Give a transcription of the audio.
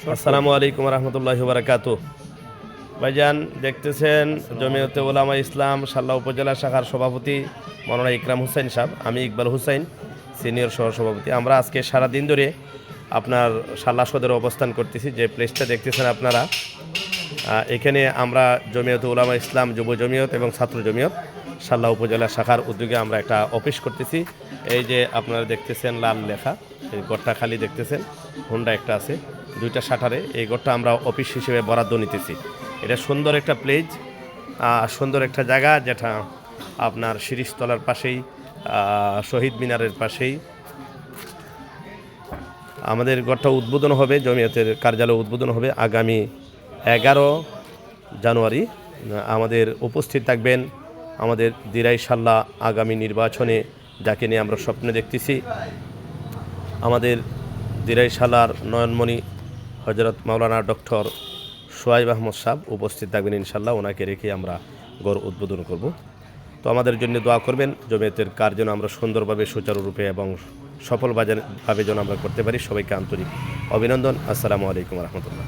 আসসালামু আলাইকুম রহমতুল্লাহ বারাকাত ভাইজান, দেখতেছেন জমিয়তে ওলামা ইসলাম সাল্লাহ উপজেলা শাখার সভাপতি মৌলানা ইকরাম হুসাইন সাহেব, আমি ইকবাল হুসাইন, সিনিয়র সহ সভাপতি। আমরা আজকে সারা দিন ধরে আপনার সাল্লা সদরে অবস্থান করতেছি, যে প্লেসটা দেখতেছেন আপনারা। এখানে আমরা জমিয়ত উলামা ইসলাম, যুব জমিয়ত এবং ছাত্র জমিয়ত সাল্লাহ উপজেলা শাখার উদ্যোগে আমরা একটা অফিস করতেছি। এই যে আপনারা দেখতেছেন লাল লেখা, এই গড়টা খালি দেখতেছেন, হোন্ডা একটা আছে। দুইটা শাটারে, এই গড়টা আমরা অফিস হিসেবে বরাদ্দ নিতেছি। এটা সুন্দর একটা প্লেস সুন্দর একটা জায়গা যেটা আপনার শিরিষতলার পাশেই শহীদ মিনারের পাশেই। আমাদের ঘরটা উদ্বোধন হবে, জমিয়তের কার্যালয় উদ্বোধন হবে আগামী এগারো জানুয়ারি। আমাদের উপস্থিত থাকবেন আমাদের দিরাই সাল্লাহ আগামী নির্বাচনে, যাকে নিয়ে আমরা স্বপ্নে দেখতেছি। আমাদের দিরাই সালার নয়নমণি হজরত মাওলানা ডক্টর সোয়াইব আহমদ সাহ উপস্থিত থাকবেন ইনশাল্লাহ ওনাকে রেখে আমরা গড় উদ্বোধন করব। তো আমাদের জন্য দোয়া করবেন, জমিয়তের কার যেন আমরা সুন্দরভাবে সুচারুরূপে এবং সফলভাবে যেন আমরা করতে পারি। সবাইকে আন্তরিক অভিনন্দন। আসসালামু আলাইকুম রহমতুল্লাহ।